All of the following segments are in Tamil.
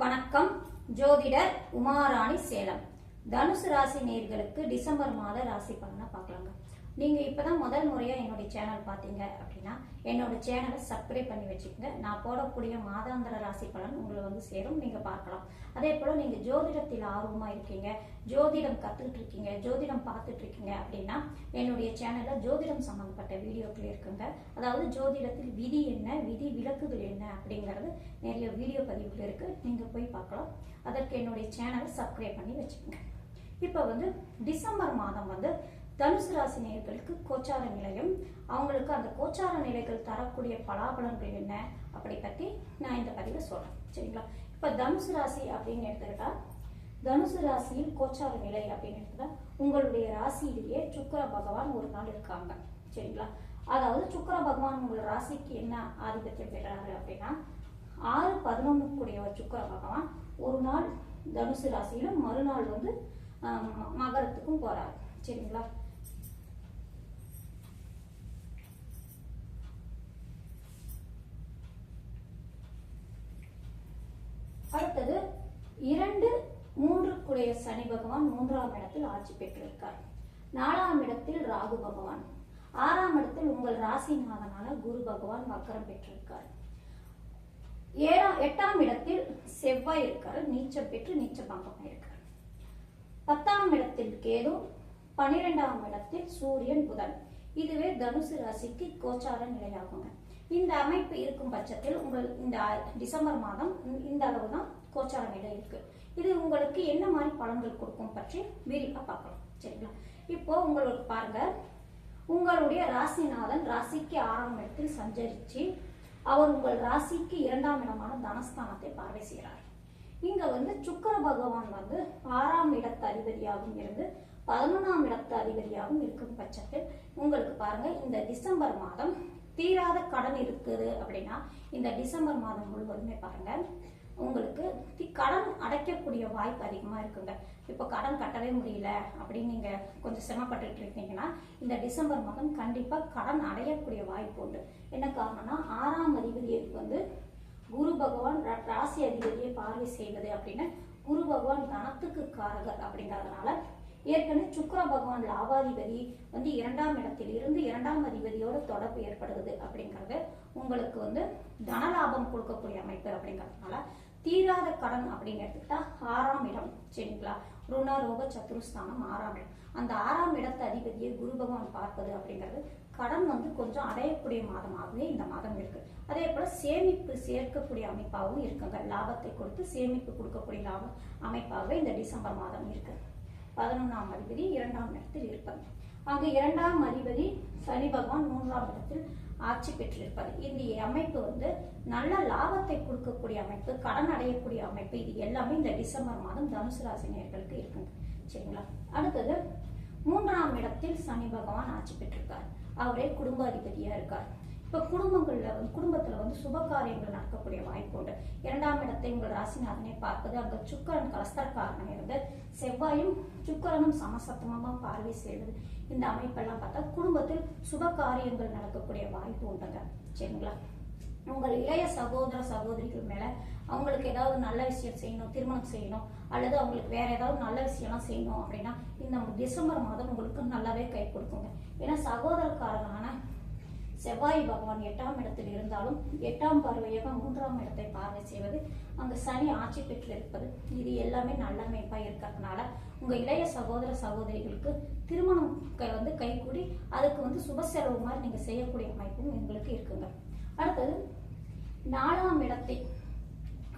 வணக்கம். ஜோதிடர் உமாராணி சேலம். தனுசு ராசி நேர்களுக்கு டிசம்பர் மாத ராசி பலனை பார்க்கலாங்க. நீங்க இப்பதான் முதல் முறையா என்னுடைய சேனல் பார்த்தீங்க அப்படின்னா என்னோட சேனலை சப்ஸ்கிரைப் பண்ணி வச்சுக்கோங்க. நான் போடக்கூடிய மாதாந்திர ராசி பலன் உங்களை வந்து சேரும். நீங்க பார்க்கலாம். அதே போல நீங்க ஜோதிடத்தில் ஆர்வமா இருக்கீங்க ஜோதிடம் கத்துக்கிட்டு இருக்கீங்க ஜோதிடம் பார்த்துட்டு இருக்கீங்க அப்படின்னா என்னுடைய சேனல்ல ஜோதிடம் சம்பந்தப்பட்ட வீடியோக்கள் இருக்குங்க. அதாவது ஜோதிடத்தில் விதி என்ன விதி விலக்குகள் என்ன அப்படிங்கிறது நிறைய வீடியோ பதிவுகள் இருக்கு. நீங்க போய் பார்க்கலாம். அதற்கு என்னுடைய சேனலை சப்ஸ்கிரைப் பண்ணி வச்சுக்கோங்க. இப்போ வந்து டிசம்பர் மாதம் வந்து தனுசு ராசி நேர்களுக்கு கோச்சார நிலையும். அவங்களுக்கு அந்த கோச்சார நிலைகள் தரக்கூடிய பலாபலன்கள் என்ன? அப்படி பற்றி நான் இந்த பதிவில் சொல்றேன். சரிங்களா? இப்போ தனுசு ராசி அப்படின்னு எடுத்துக்கிட்டா தனுசு ராசியில் கோச்சார நிலை அப்படின்னு எடுத்துக்கிட்டா உங்களுடைய ராசியிலேயே சுக்கர பகவான் ஒரு நாள் இருக்காங்க. சரிங்களா? அதாவது சுக்கர பகவான் உங்கள் ராசிக்கு என்ன ஆதிபத்தியம் பெறாரு அப்படின்னா ஆறு பதினொன்னுக்குடையவர் சுக்கர பகவான் ஒரு நாள் தனுசு ராசியிலும் மறுநாள் வந்து மகரத்துக்கும் போறாரு. சரிங்களா? அடுத்தது இரண்டு மூன்றுக்குடைய சனி பகவான் மூன்றாம் இடத்தில் ஆட்சி பெற்றிருக்கார். நாலாம் இடத்தில் ராகு பகவான். ஆறாம் இடத்தில் உங்கள் ராசிநாதனான குரு பகவான் வக்கரம் பெற்றிருக்கார். ஏழாம் எட்டாம் இடத்தில் செவ்வாய் இருக்காரு நீச்சம் பெற்று நீச்ச பங்கமாக இருக்கார். பத்தாம் இடத்தில் கேது பனிரெண்டாம் இடத்தில் சூரியன் புதன். இதுவே தனுசு ராசிக்கு கோச்சார நிலையாகுங்க. இந்த அமைப்பு இருக்கும் பட்சத்தில் உங்கள் இந்த டிசம்பர் மாதம் இந்த அளவு தான் கோச்சார இடம் இருக்கு. இது உங்களுக்கு என்ன மாதிரி பலன்கள் கொடுக்கும் பற்றி விரிவா பார்க்கலாம். சரிங்களா? இப்போ உங்களுக்கு பாருங்க. உங்களுடைய ராசிநாதன் ராசிக்கு ஆறாம் இடத்தில் சஞ்சரிச்சு அவர் உங்கள் ராசிக்கு இரண்டாம் இடமான தனஸ்தானத்தை பார்வை செய்கிறார். இங்க வந்து சுக்கர பகவான் வந்து ஆறாம் இடத்து அதிபதியாகவும் இருந்து பதினொன்றாம் இடத்து அதிபதியாகவும் இருக்கும் பட்சத்தில் உங்களுக்கு பாருங்க இந்த டிசம்பர் மாதம் தீராத கடன் இருக்குது அப்படின்னா இந்த டிசம்பர் மாதம் முழுவதுமே பாருங்க. உங்களுக்கு தி- கடன் அடைக்கக்கூடிய வாய்ப்பு அதிகமா இருக்குங்க. இப்போ கடன் கட்டவே முடியல அப்படின்னு நீங்க கொஞ்சம் சிரமப்பட்டு இருக்கீங்கன்னா இந்த டிசம்பர் மாதம் கண்டிப்பா கடன் அடையக்கூடிய வாய்ப்பு உண்டு. என்ன காரணம்னா ஆறாம் அதிபதிக்கு வந்து குரு பகவான் ரா- ராசி அதிபதியை பார்வை செய்வது அப்படின்னு குரு பகவான் தனத்துக்கு காரகர் அப்படிங்கறதுனால ஏற்கனவே சுக்கர பகவான் லாபாதிபதி வந்து இரண்டாம் இடத்தில் இருந்து இரண்டாம் அதிபதியோட தொடர்பு ஏற்படுகிறது அப்படிங்கிறது உங்களுக்கு வந்து தனலாபம் கொடுக்கக்கூடிய அமைப்பு அப்படிங்கறதுனால தீராத கடன் அப்படின்னு எடுத்துக்கிட்டா ஆறாம் இடம் சரிங்களா? ருண ரோக சத்துருஸ்தானம் ஆறாம் இடம். அந்த ஆறாம் இடத்து அதிபதியை குரு பகவான் பார்ப்பது அப்படிங்கிறது கடன் வந்து கொஞ்சம் அடையக்கூடிய மாதமாகவே இந்த மாதம் இருக்கு. அதே போல சேமிப்பு சேர்க்கக்கூடிய அமைப்பாகவும் இருக்குங்க. லாபத்தை கொடுத்து சேமிப்பு கொடுக்கக்கூடிய லாபம் அமைப்பாகவே இந்த டிசம்பர் மாதம் இருக்கு. பதினொன்றாம் அதிபதி இரண்டாம் இடத்தில் இருப்பது ஆக இரண்டாம் அதிபதி சனி பகவான் மூன்றாம் இடத்தில் ஆட்சி பெற்றிருப்பது இந்த அமைப்பு வந்து நல்ல லாபத்தை கொடுக்கக்கூடிய அமைப்பு கடன் அடையக்கூடிய அமைப்பு. இது எல்லாமே இந்த டிசம்பர் மாதம் தனுசு ராசி நேயர்களுக்கு இருக்குங்க சரிங்களா? அடுத்தது மூன்றாம் இடத்தில் சனி பகவான் ஆட்சி பெற்றிருக்கார். அவரே குடும்ப அதிபதியா இருக்கார். இப்ப குடும்பங்கள்ல வந்து குடும்பத்துல வந்து சுப காரியங்கள் நடக்கக்கூடிய வாய்ப்பு உண்டு. இரண்டாம் இடத்தை உங்கள் ராசிநாதனை பார்ப்பது அங்க சுக்கரன் கலஸ்தரக்காரன் செவ்வாயும் சுக்கரனும் சமசத்தமமா பார்வை செய்வது இந்த அமைப்பெல்லாம் பார்த்தா குடும்பத்தில் சுப காரியங்கள் நடக்கக்கூடிய வாய்ப்பு உண்டுங்க. சரிங்களா? உங்கள் இளைய சகோதர சகோதரிகள் மேல அவங்களுக்கு ஏதாவது நல்ல விஷயம் செய்யணும் திருமணம் செய்யணும் அல்லது அவங்களுக்கு வேற ஏதாவது நல்ல விஷயம்லாம் செய்யணும் அப்படின்னா இந்த டிசம்பர் மாதம் உங்களுக்கு நல்லாவே கை கொடுக்குங்க. ஏன்னா சகோதரக்காரனான செவ்வாய் பகவான் எட்டாம் இடத்தில் இருந்தாலும் எட்டாம் பார்வையாக மூன்றாம் இடத்தை பார்வை செய்வது அங்கே சனி ஆட்சி பெற்று இருப்பது இது எல்லாமே நல்ல அமைப்பாக இருக்கிறதுனால உங்க இளைய சகோதர சகோதரிகளுக்கு திருமணம் க- வந்து கைகூடி அதுக்கு வந்து சுப செலவு மாதிரி நீங்க செய்யக்கூடிய அமைப்பும் எங்களுக்கு இருக்குங்க. அடுத்தது நாலாம் இடத்தை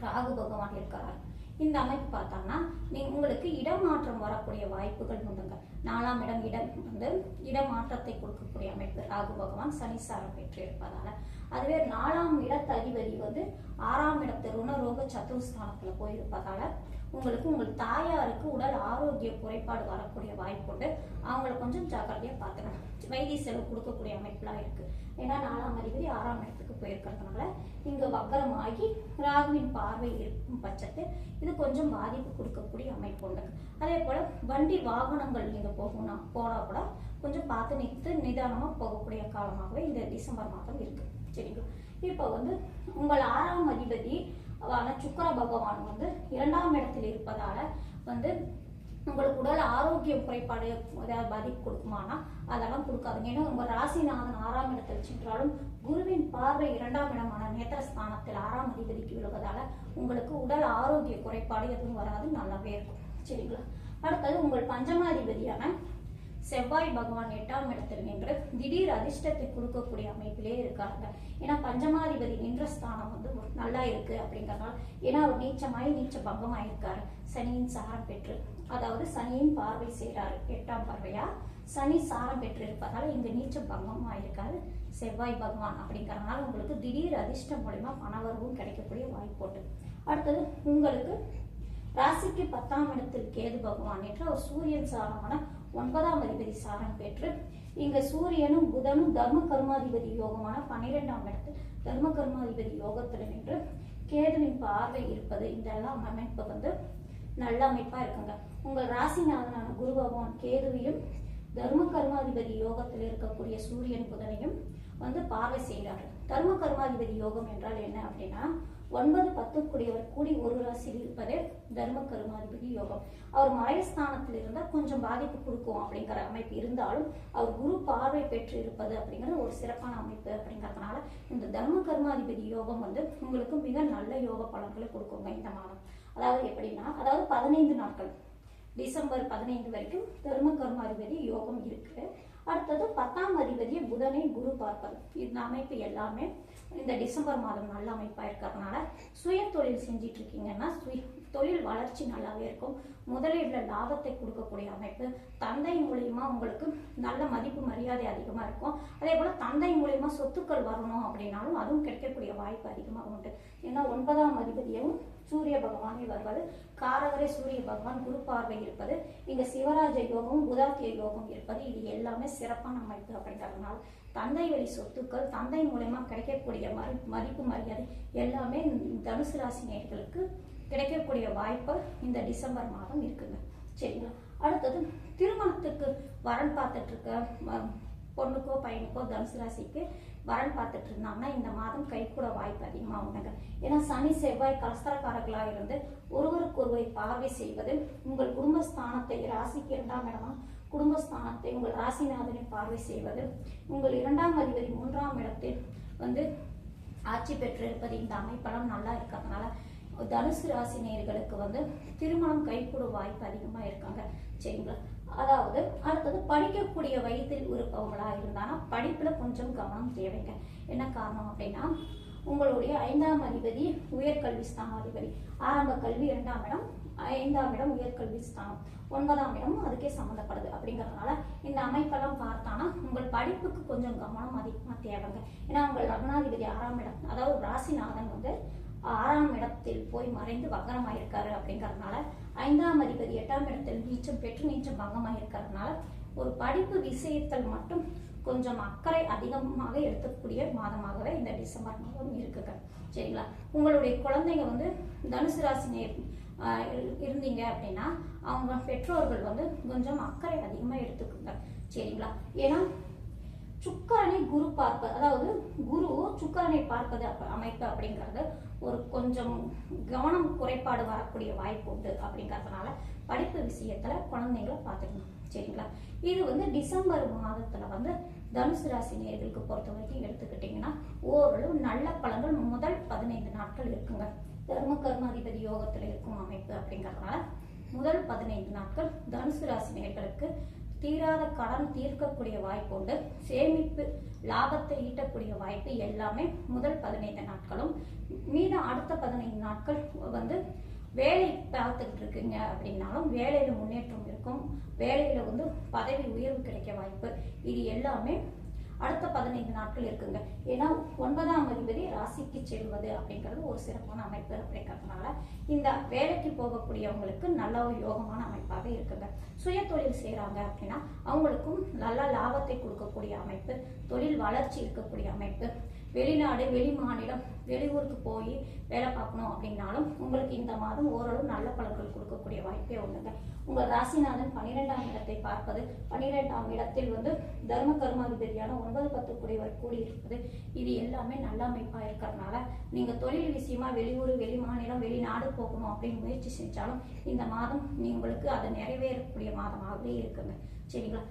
ராகு பகவான் இருக்கிறார். இந்த அமைப்பு பார்த்தோம்னா நீ உங்களுக்கு இடமாற்றம் வரக்கூடிய வாய்ப்புகள் உண்டுங்க. நாலாம் இடம் இடம் வந்து இடமாற்றத்தை கொடுக்கக்கூடிய அமைப்பு. ராகு பகவான் சனிசாரம் பெற்று இருப்பதால அதுவே நாலாம் இடத்து அதிபதி வந்து ஆறாம் இடத்து ருணரோக சத்துருஸ்தானத்துல போயிருப்பதால உங்களுக்கு உங்கள் தாயாருக்கு உடல் ஆரோக்கிய குறைபாடு வரக்கூடிய வாய்ப்பு உண்டு. அவங்கள கொஞ்சம் ஜாக்கிரதையா பார்த்துக்கணும். வைத்திய செலவு கொடுக்கக்கூடிய அமைப்புலாம் இருக்கு. ஏன்னா நாலாம் அதிபதி ஆறாம் இடத்துக்கு போயிருக்கிறதுனால இங்க வக்கரமாகி ராகுவின் பார்வை இருக்கும் பட்சத்தில் இது கொஞ்சம் பாதிப்பு கொடுக்கக்கூடிய அமைப்பு உண்டு. அதே போல வண்டி வாகனங்கள் நீங்க போகணும் போனா கூட கொஞ்சம் பார்த்து நிறுத்து நிதானமா போகக்கூடிய காலமாகவே இந்த டிசம்பர் மாதம் இருக்கு. சரிங்களா? இப்போ வந்து உங்கள் ஆறாம் அதிபதி ஆன பகவான் வந்து இரண்டாம் இடத்தில் இருப்பதால வந்து உங்களுக்கு உடல் ஆரோக்கிய குறைபாடு ஏதாவது பாதிப்பு கொடுக்குமானா அதெல்லாம் கொடுக்காதுங்க. ஏன்னா உங்கள் ராசிநாதன் ஆறாம் இடத்தில் சென்றாலும் குருவின் பார்வை இரண்டாம் இடமான நேத்திரஸ்தானத்தில் ஆறாம் அதிபதிக்கு விழுவதால உங்களுக்கு உடல் ஆரோக்கிய குறைபாடு எதுவும் வராது நல்லாவே இருக்கும். சரிங்களா? அடுத்தது உங்கள் பஞ்சமாதிபதியான செவ்வாய் பகவான் எட்டாம் இடத்தில் நின்று திடீர் அதிர்ஷ்டத்தை கொடுக்கக்கூடிய அமைப்பிலே இருக்காங்க ஏன்னா பஞ்சமாதிபதி நின்ற ஸ்தானம் வந்து நல்லா இருக்கு அப்படிங்கறதுனால ஏன்னா அவர் நீச்சமாய் நீச்ச பங்கமாய் இருக்காரு சனியின் சாரம் பெற்று அதாவது சனியின் பார்வை செய்கிறார் எட்டாம் பார்வையா? சனி சாரம் பெற்று இருப்பதால இங்க நீச்ச பங்கமா இருக்காரு செவ்வாய் பகவான் அப்படிங்கறதுனால உங்களுக்கு திடீர் அதிர்ஷ்டம் மூலயமா பணவரவும் கிடைக்கக்கூடிய வாய்ப்பு அடுத்தது உங்களுக்கு ராசிக்கு பத்தாம் இடத்தில் கேது பகவான் என்று ஒரு சூரியன் சாரமான ஒன்பதாம் அதிபதி சாரம் பெற்று இங்க சூரியனும் புதனும் தர்ம கர்மாதிபதி யோகமான பன்னிரெண்டாம் இடத்தில் தர்ம கர்மாதிபதி யோகத்துல நின்று கேதுவின் பார்வை இருப்பது இந்த எல்லாம் அமைப்பு வந்து நல்ல அமைப்பா இருக்குங்க. உங்கள் ராசிநாதனான குரு பகவான் கேதுவையும் தர்ம கர்மாதிபதி யோகத்தில் இருக்கக்கூடிய சூரியன் புதனையும் வந்து பார்வை செய்கிறார்கள் தர்ம கர்மாதிபதி யோகம் என்றால் என்ன அப்படின்னா ஒன்பது பத்துக்குடியவர் கூடி ஒரு ராசியில் இருப்பதே தர்ம கருமாதிபதி யோகம். அவர் மறைஸ்தானத்தில் இருந்தால் கொஞ்சம் பாதிப்பு கொடுக்கும் அப்படிங்கிற அமைப்பு இருந்தாலும் அவர் குரு பார்வை பெற்று இருப்பது அப்படிங்கிறது ஒரு சிறப்பான அமைப்பு அப்படிங்கிறதுனால இந்த தர்ம கர்மாதிபதி யோகம் வந்து உங்களுக்கு மிக நல்ல யோக பலன்களை கொடுக்குங்க இந்த மாதம். அதாவது எப்படின்னா அதாவது பதினைந்து நாட்கள். டிசம்பர் பதினைந்து வரைக்கும் தர்ம கர்மாதிபதி யோகம் இருக்கு. அடுத்தது பத்தாம் அதிபதியை புதனை குரு பார்ப்பது. இந்த அமைப்பு எல்லாமே இந்த டிசம்பர் மாதம் நல்ல அமைப்பா இருக்கிறதுனால சுய தொழில் செஞ்சிட்டு இருக்கீங்கன்னா சுய தொழில் வளர்ச்சி நல்லாவே இருக்கும். முதலீடுல லாபத்தை கொடுக்கக்கூடிய அமைப்பு. தந்தை மூலியமா உங்களுக்கு நல்ல மதிப்பு மரியாதை அதிகமா இருக்கும். அதே போல தந்தை மூலியமா சொத்துக்கள் வரணும் அப்படின்னாலும் அதுவும் கிடைக்கக்கூடிய வாய்ப்பு அதிகமாக உண்டு. ஏன்னா ஒன்பதாம் அதிபதியும் சூரிய பகவானே வருவது காரகரை சூரிய பகவான் குரு பார்வை இருப்பது இங்க சிவராஜ யோகம் புதாத்திய யோகம் இருப்பது இது எல்லாமே சிறப்பான அமைப்பு அப்படிங்கிறதுனால தந்தை வழி சொத்துக்கள் தந்தை மூலயமா கிடைக்கக்கூடிய மறு மதிப்பு மரியாதை எல்லாமே தனுசு ராசி நேர்களுக்கு கிடைக்கக்கூடிய வாய்ப்பு இந்த டிசம்பர் மாதம் இருக்குங்க. சரிங்களா? அடுத்தது திருமணத்துக்கு வரன் பார்த்துட்டு இருக்க ம- பொண்ணுக்கோ பையனுக்கோ தனுசு ராசிக்கு வரன் பார்த்துட்டு இருந்தாங்கன்னா இந்த மாதம் கைகூட வாய்ப்பு அதிகமாக உண்டுங்க. ஏன்னா சனி செவ்வாய் கலஸ்தரக்காரர்களாக இருந்து ஒருவருக்கொருவர் பார்வை செய்வது உங்கள் குடும்பஸ்தானத்தை ராசிக்கு இரண்டாம் இடமா? குடும்பஸ்தானத்தை உங்கள் ராசிநாதனை பார்வை செய்வது உங்கள் இரண்டாம் அதிபதி மூன்றாம் இடத்தில் வந்து ஆட்சி பெற்றிருப்பது இந்த அமைப்படம் நல்லா இருக்கிறதுனால தனுசு ராசி நேர்களுக்கு வந்து திருமணம் கைகூடும் வாய்ப்பு அதிகமாக இருக்காங்க. சரிங்களா? அதாவது அடுத்தது படிக்கக்கூடிய வயதில் இருப்பவங்களா இருந்தானா படிப்புல கொஞ்சம் கவனம் தேவைங்க. என்ன காரணம் அப்படின்னா உங்களுடைய ஐந்தாம் அதிபதி உயர்கல்வி அதிபதி. ஆரம்ப கல்வி இரண்டாம் இடம் ஐந்தாம் இடம் உயர்கல்வி ஸ்தானம். ஒன்பதாம் இடம் அதுக்கே சம்மந்தப்படுது அப்படிங்கறதுனால இந்த அமைப்பெல்லாம் பார்த்தானா உங்கள் படிப்புக்கு கொஞ்சம் கவனம் அதிகமாக தேவைங்க. ஏன்னா உங்கள் லக்னாதிபதி ஆறாம் இடம் அதாவது ராசிநாதன் வந்து ஆறாம் இடத்தில் போய் மறைந்து வக்கரமாயிருக்காரு அப்படிங்கறதுனால ஐந்தாம் அதிபதி எட்டாம் இடத்தில் நீச்சம் பெற்று நீச்சம் பங்கமாயிருக்கிறதுனால ஒரு படிப்பு விஷயத்தில் மட்டும் கொஞ்சம் அக்கறை அதிகமாக எடுத்துக்கூடிய மாதமாகவே இந்த டிசம்பர் மாதம் இருக்குங்க. சரிங்களா? உங்களுடைய குழந்தைங்க வந்து தனுசு ராசி நேர் இருந்தீங்க அப்படின்னா அவங்க பெற்றோர்கள் வந்து கொஞ்சம் அக்கறை அதிகமாக எடுத்துக்குங்க. சரிங்களா? ஏன்னா சுக்கரனை குரு பார்ப்பது அதாவது குரு சுக்கரனை பார்ப்பது அமைப்பு அப்படிங்கிறது ஒரு கொஞ்சம் கவனம் குறைபாடு வரக்கூடிய வாய்ப்பு உண்டு அப்படிங்கறதுனால படிப்பு விஷயத்துல குழந்தைங்களை பார்த்துக்கணும். சரிங்களா? இது வந்து டிசம்பர் மாதத்துல வந்து தனுசு ராசி நேர்களுக்கு பொறுத்த வரைக்கும் எடுத்துக்கிட்டிங்கன்னா ஓரளவு நல்ல பலன்கள் முதல் பதினைந்து நாட்கள் இருக்குங்க. தர்ம கர்மாதிபதி யோகத்துல இருக்கும் அமைப்பு அப்படிங்கறதுனால முதல் பதினைந்து நாட்கள் தனுசு ராசி நேர்களுக்கு தீராத கடன் தீர்க்கக்கூடிய வாய்ப்பு உண்டு. சேமிப்பு லாபத்தை ஈட்டக்கூடிய வாய்ப்பு எல்லாமே முதல் பதினைந்து நாட்களும். மீதம் அடுத்த பதினைந்து நாட்கள் வந்து வேலை பார்த்துக்கிட்டு இருக்கீங்க அப்படின்னாலும் வேலையில முன்னேற்றம் இருக்கும். வேலையில வந்து பதவி உயர்வு கிடைக்க வாய்ப்பு. இது எல்லாமே அடுத்த பதினைந்து நாட்கள் இருக்குங்க. ஏன்னா ஒன்பதாம் அதிபதி ராசிக்கு செல்வது அப்படிங்கிறது ஒரு சிறப்பான அமைப்பு அப்படிங்கிறதுனால இந்த வேலைக்கு போகக்கூடியவங்களுக்கு நல்ல ஒரு யோகமான அமைப்பாக இருக்குங்க. சுய தொழில் செய்கிறாங்க அப்படின்னா அவங்களுக்கும் நல்ல லாபத்தை கொடுக்கக்கூடிய அமைப்பு தொழில் வளர்ச்சி இருக்கக்கூடிய அமைப்பு. வெளிநாடு வெளி மாநிலம் வெளியூருக்கு போய் வேலை பார்க்கணும் அப்படின்னாலும் உங்களுக்கு இந்த மாதம் ஓரளவு நல்ல பலன்கள் கொடுக்கக்கூடிய வாய்ப்பே உண்டுங்க. உங்கள் ராசிநாதன் பன்னிரெண்டாம் இடத்தை பார்ப்பது. பன்னிரெண்டாம் இடத்தில் வந்து தர்ம கர்மாதிபதியான ஒன்பது பத்து குடைவர் கூடியிருப்பது. இது எல்லாமே நல்ல அமைப்பா இருக்கிறதுனால நீங்க தொழில் விஷயமா வெளியூர் வெளி மாநிலம் வெளிநாடு போகணும் அப்படின்னு முயற்சி செஞ்சாலும் இந்த மாதம் உங்களுக்கு அதை நிறைவேறக்கூடிய மாதமாகவே இருக்குங்க. சரிங்களா?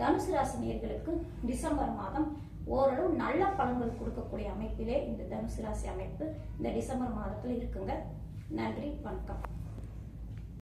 தனுசு ராசி நேர்களுக்கு டிசம்பர் மாதம் ஓரளவு நல்ல பலன்கள் கொடுக்கக்கூடிய அமைப்பிலே இந்த தனுசு ராசி அமைப்பு இந்த டிசம்பர் மாதத்தில் இருக்குங்க. நன்றி வணக்கம்.